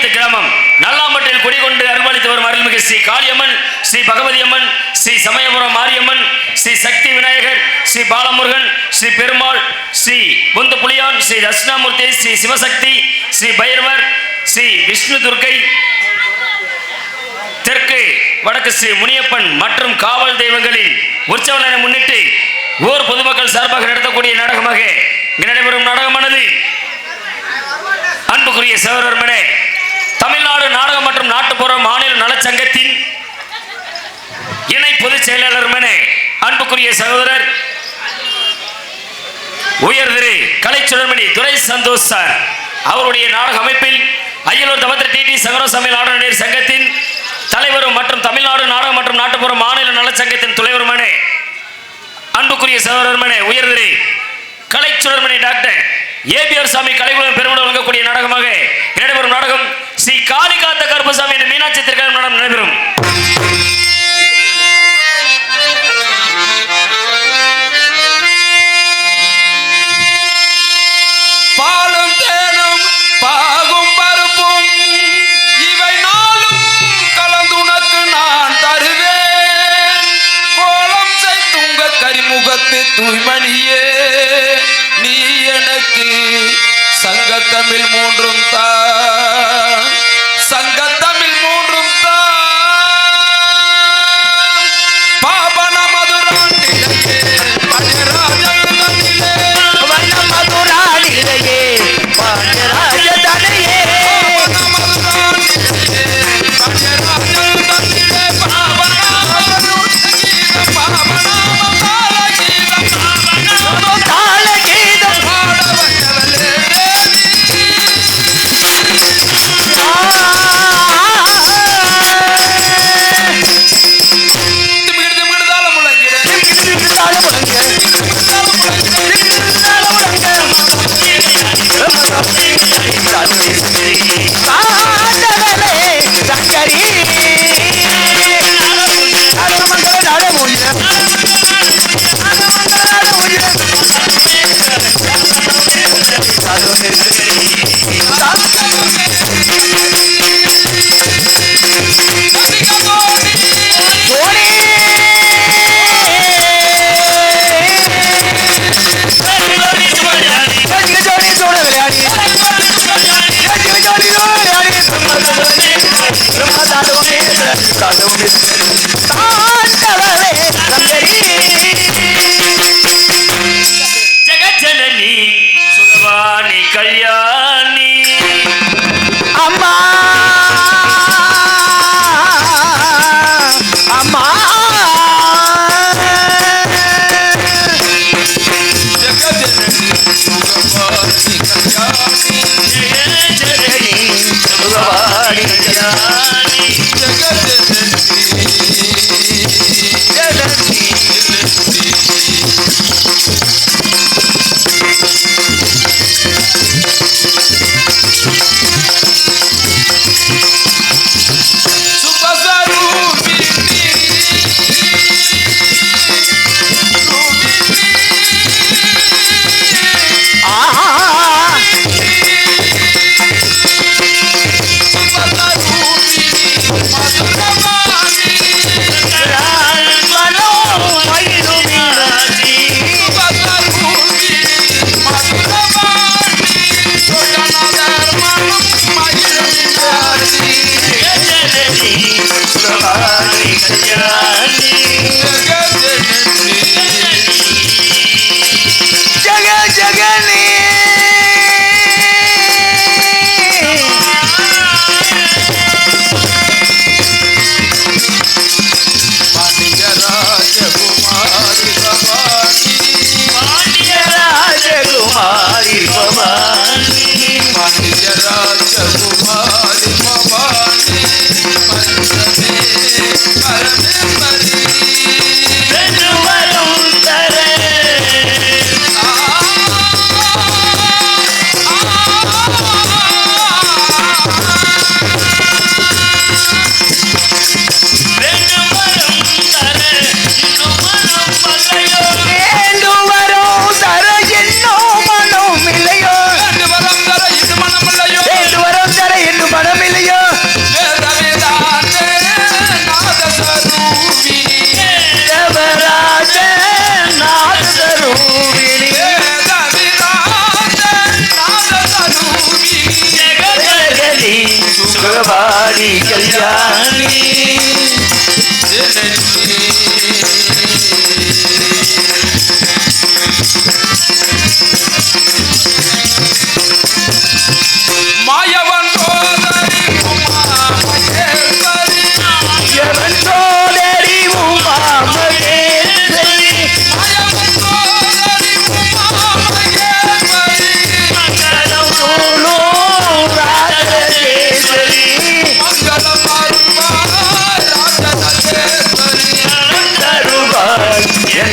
அரியத்து கிராமம். நல்லாம்பட்டில் குடிகொண்டு அருள்பாலித்து வரும் அருள்மிகு ஸ்ரீ காளியம்மன் ஸ்ரீ பகவதி அம்மன் ஸ்ரீ சமயபுரம் மாரியம்மன் ஸ்ரீ சக்தி விநாயகர் ஸ்ரீ பாலமுருகன் ஸ்ரீ பெருமாள் ஸ்ரீ புந்து புலியான் ஸ்ரீ தட்சிணாமூர்த்தி ஸ்ரீ சிவசக்தி ஸ்ரீ பைரவர் ஸ்ரீ விஷ்ணு துர்க்கை. தெற்கு வடக்கு ஸ்ரீ முனியப்பன் மற்றும் காவல் தெய்வங்களின் உற்சவனை முன்னிட்டு ஊர் பொதுமக்கள் சார்பாக நடத்தக்கூடிய நாடகமாக இங்கு நடைபெறும் நாடகமானது. அன்புக்குரிய சகோதரர்களே தமிழ்நாடு நாடகம் மற்றும் நாட்டுப்புற மாநில நலச்சங்கத்தின் இணை பொதுச் செயலாளர் அன்புக்குரிய சகோதரர் உயர் திரு கலைச்சுடர்மணி துரை சந்தோஷ் சார் அவருடைய நாடக அமைப்பில் அய்யலூர் தபத்திர டிடி சங்கரசாமி நாடகநேர் சங்கத்தின் தலைவரும் மற்றும் தமிழ்நாடு நாடகம் மற்றும் நாட்டுப்புற மாநில நலச்சங்கத்தின் தலைவருமான அன்புக்குரிய சகோதரர்மனே உயர் கலை கலைச்சுடர்மணி டாக்டர். ஏபிஆர் சாமி கலைகுலம் பெருமிடம் வழங்கக்கூடிய நாடகமாக நடைபெறும் நாடகம் ஸ்ரீ காளிகாத்த கருப்பசாமி என்ற மீனாட்சி திருக்கல்யாண நடைபெறும். பாலும் நான் தருவேன். கரிமுகத்து தூய்மணியே நீ எனக்கு சங்கத்தமிழ் மூன்றும் தா சங்க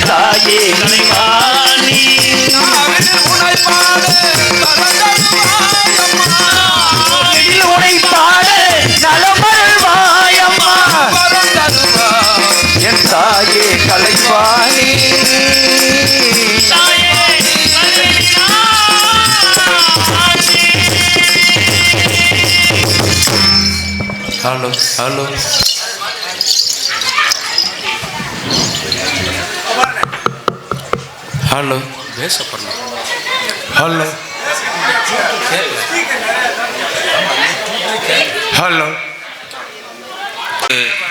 தாயே. கலைவாணி நாவில் நலமருள்வாயம்மா என் தாயே Kalaivani. Hello. Hello. Hello. Hello. Hello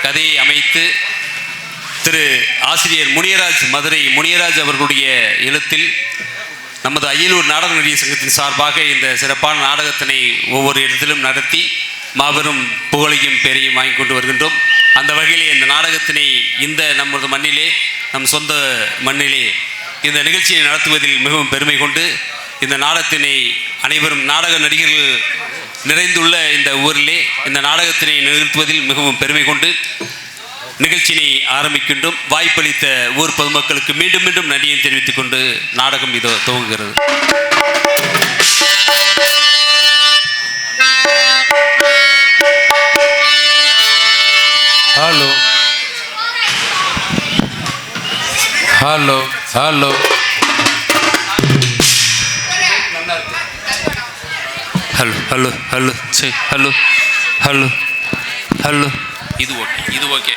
கதையை அமைத்து திரு ஆசிரியர் முனியராஜ் மதுரை முனியராஜ் அவர்களுடைய எழுத்தில் நமது அயலூர் நாடக நடிகர் சங்கத்தின் சார்பாக இந்த சிறப்பான நாடகத்தினை ஒவ்வொரு இடத்திலும் நடத்தி மாபெரும் புகழையும் பேரையும் வாங்கி கொண்டு வருகின்றோம். அந்த வகையிலே இந்த நாடகத்தினை இந்த நமது மண்ணிலே நம் சொந்த மண்ணிலே இந்த நிகழ்ச்சியை நடத்துவதில் மிகவும் பெருமை கொண்டு இந்த நாடகத்தினை அனைவரும் நாடக நடிகர்கள் நிறைந்துள்ள இந்த ஊரிலே இந்த நாடகத்தினை நிகழ்த்துவதில் மிகவும் பெருமை கொண்டு நிகழ்ச்சியினை ஆரம்பிக்கின்றோம். வாய்ப்பளித்த ஊர் பொதுமக்களுக்கு மீண்டும் மீண்டும் நன்றியை தெரிவித்துக் கொண்டு நாடகம் இதோ துவங்குகிறது. Hello hello hello hello hello சரி ஹலோ ஹலோ ஹலோ இது ஓகே இது ஓகே